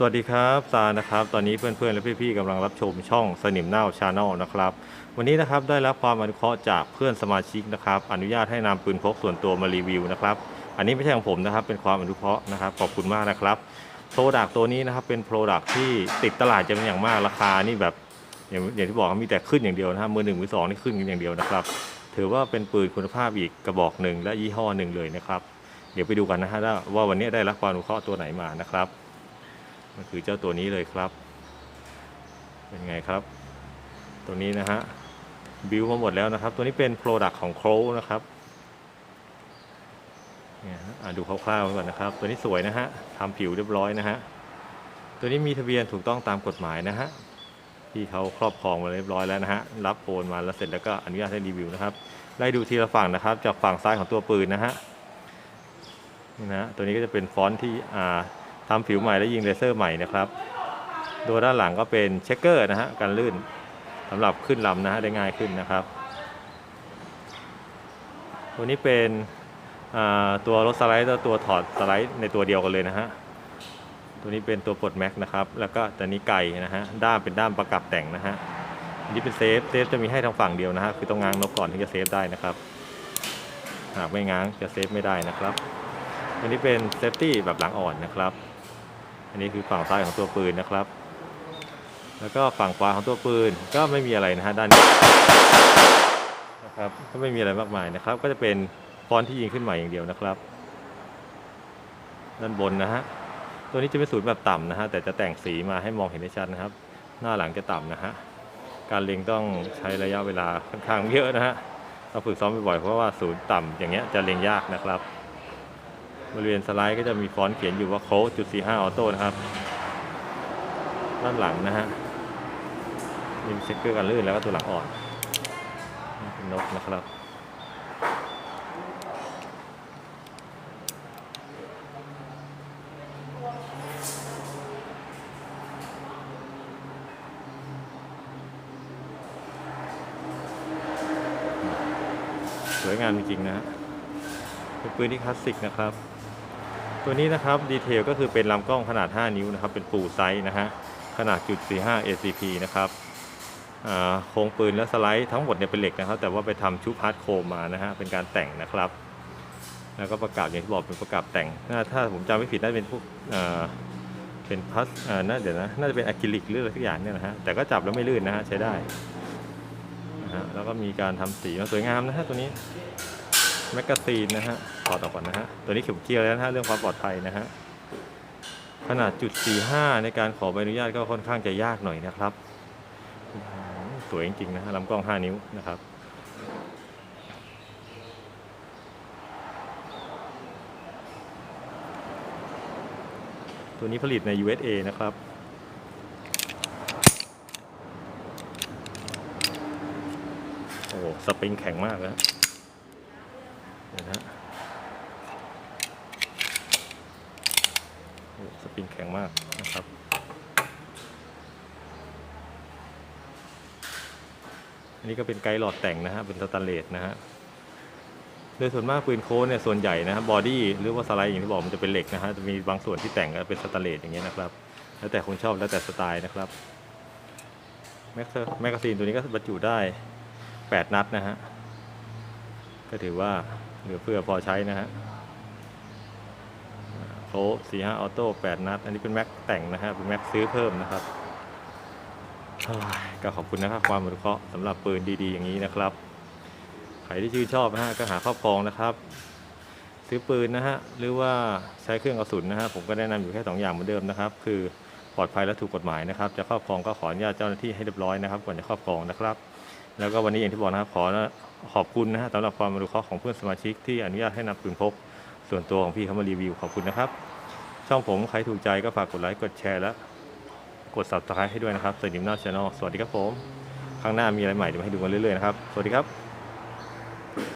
สวัสดีครับซานะครับ ตอนนี้เพื่อนๆและพี่ๆกำลังรับชมช่องสนิมเน่าชาแนลนะครับ วันนี้นะครับได้รับความอนุเคราะห์จากเพื่อนสมาชิกนะครับ อนุญาตให้นำปืนพกส่วนตัวมารีวิวนะครับ อันนี้ไม่ใช่ของผมนะครับ เป็นความอนุเคราะห์นะครับ ขอบคุณมากนะครับโปรดักตัวนี้นะครับ เป็นโปรดักที่ติดตลาดจะเป็นอย่างมากราคานี่แบบอย่างอย่างที่บอกครับมีแต่ขึ้นอย่างเดียวนะครับมือหนึ่งมือสองนี่ขึ้นกันอย่างเดียวนะครับ ถือว่าเป็นปืนคุณภาพอีกกระบอกหนึ่งและยี่ห้อหนึ่งเลยนะครับ เดี๋ยวไปดูกันนะฮะว่าวันนี้ได้รับความอนุเคราะห์ตัวไหนมานะครับ มันคือเจ้าตัวนี้เลยครับ เป็นไงครับ ตัวนี้นะฮะบิวมาหมดแล้วนะครับ ตัวนี้เป็นโปรดักของโครนะครับเนี่ยฮะดูคร่าวๆก่อนนะครับ ตัวนี้สวยนะฮะทำผิวเรียบร้อยนะฮะตัวนี้มีทะเบียนถูกต้องตามกฎหมายนะฮะที่เขาครอบครองมาเรียบร้อยแล้วนะฮะรับโอนมาแล้วเสร็จแล้วก็อนุญาตให้รีวิวนะครับไล่ดูทีละฝั่งนะครับ จากฝั่งซ้ายของตัวปืนนะฮะนี่นะฮะตัวนี้ก็จะเป็นฟอนต์ที่อ่า ทำผิวใหม่และยิงเลเซอร์ใหม่นะครับตัวด้านหลังก็เป็นเช็คเกอร์นะฮะกันลื่นสำหรับขึ้นลำนะฮะได้ง่ายขึ้นนะครับ ตัวนี้เป็นตัวรถสไลด์และตัวถอดสไลด์ในตัวเดียวกันเลยนะฮะตัวนี้เป็นตัวปลดแม็กนะครับ แล้วก็ตัวนี้ไก่นะฮะด้ามเป็นด้ามประกับแต่งนะฮะอันนี้เป็นเซฟเซฟจะมีให้ทางฝั่งเดียวนะฮะคือต้องง้างนกก่อนที่จะเซฟได้นะครับ หากไม่ง้างจะเซฟไม่ได้นะครับอันนี้เป็นเซฟตี้แบบหลังอ่อนนะครับ อันนี้คือฝั่งซ้ายของตัวปืนนะครับ แล้วก็ฝั่งขวาของตัวปืนก็ไม่มีอะไรนะฮะด้านนี้นะครับก็ไม่มีอะไรมากมายนะครับ ก็จะเป็นฟอนที่ยิงขึ้นใหม่อย่างเดียวนะครับ ด้านบนนะฮะตัวนี้จะเป็นศูนย์แบบต่ำนะฮะแต่จะแต่งสีมาให้มองเห็นได้ชัดนะครับ หน้าหลังจะต่ำนะฮะการเล็งต้องใช้ระยะเวลาค่อนข้างเยอะนะฮะเราฝึกซ้อมบ่อยๆเพราะว่าศูนย์ต่ำอย่างเงี้ยจะเล็งยากนะครับ บริเวณสไลด์ก็จะมีฟอนต์เขียนอยู่ว่าโค้ดจุดสี่ห้าออโต้นะครับ ด้านหลังนะฮะมีเช็คเกอร์กันลื่นแล้วก็ตัวหลังอ่อนนี่เป็นนกนะครับสวยงามจริงๆนะฮะเป็นปืนที่คลาสสิกนะครับ ตัวนี้นะครับดีเทลก็คือเป็นลำกล้องขนาด 5 นิ้วนะครับ เป็นฟูลไซส์นะฮะขนาดจุด45 ACP นะครับโครงปืนและสไลด์ทั้งหมดเนี่ยเป็นเหล็กนะครับ แต่ว่าไปทำชุบฮาร์ดโคมมานะฮะเป็นการแต่งนะครับ แล้วก็ประกาศอย่างที่บอกเป็นประกาศแต่งน่าถ้าผมจำไม่ผิดน่าจะเป็นพวกอ่าเป็นพลาสอ่าน่าเดี๋ยวนะน่าจะเป็นอะคริลิกหรืออะไรสักอย่างเนี่ยนะฮะแต่ก็จับแล้วไม่ลื่นนะฮะใช้ได้นะฮะแล้วก็มีการทำสีมาสวยงามนะฮะตัวนี้ แมกกาซีนนะฮะถอดออกก่อนนะฮะ ตัวนี้เข็มเกียวแล้วนะฮะเรื่องความปลอดภัยนะฮะ ขนาดจุด 45 ในการขอใบอนุญาตก็ค่อนข้างจะยากหน่อยนะครับ สวยจริงๆนะฮะลำกล้อง 5 นิ้วนะครับตัวนี้ผลิตใน USA นะครับ โอ้โหสปริงแข็งมากนะ เดี๋ยวนะฮะ โอ้สปริงแข็งมากนะครับ อันนี้ก็เป็นไกด์หลอดแต่งนะฮะ เป็นสแตนเลสนะฮะ โดยส่วนมากปืนโค้ดเนี่ยส่วนใหญ่นะฮะบอดี้หรือว่าสไลด์อย่างที่บอกมันจะเป็นเหล็กนะฮะ จะมีบางส่วนที่แต่งก็เป็นสแตนเลสอย่างเงี้ยนะครับ แล้วแต่คนชอบแล้วแต่สไตล์นะครับแม็กซ์แมกกาซีนตัวนี้ก็บรรจุได้ 8 นัดนะฮะ ก็ถือว่าเหลือเฟือพอใช้นะฮะ โค้สี่ห้าออโต้แปดนัด อันนี้เป็นแม็กแต่งนะฮะ เป็นแม็กซื้อเพิ่มนะครับ ก็ขอบคุณนะครับ ความอนุเคราะห์สำหรับปืนดีๆ อย่างนี้นะครับ ใครที่ชื่นชอบนะฮะ ก็หาครอบครองนะครับ ซื้อปืนนะฮะ หรือว่าใช้เครื่องกระสุนนะฮะ ผมก็แนะนำอยู่แค่สองอย่างเหมือนเดิมนะครับ คือปลอดภัยและถูกกฎหมายนะครับ จะครอบครองก็ขออนุญาตเจ้าหน้าที่ให้เรียบร้อยนะครับ ก่อนจะครอบครองนะครับ แล้วก็วันนี้อย่างที่บอกนะครับ ขอขอบคุณนะฮะสำหรับความอนุเคราะห์ของเพื่อนสมาชิกที่อนุญาตให้นำปืนพก ส่วนตัวของพี่เขามารีวิวขอบคุณนะครับ ช่องผมใครถูกใจก็ฝากกดไลค์กดแชร์และกด subscribe ให้ด้วยนะครับสนิมหน้าช anel สวัสดีครับผม ข้างหน้ามีอะไรใหม่เดี๋ยวมาให้ดูกันเรื่อยๆนะครับ สวัสดีครับ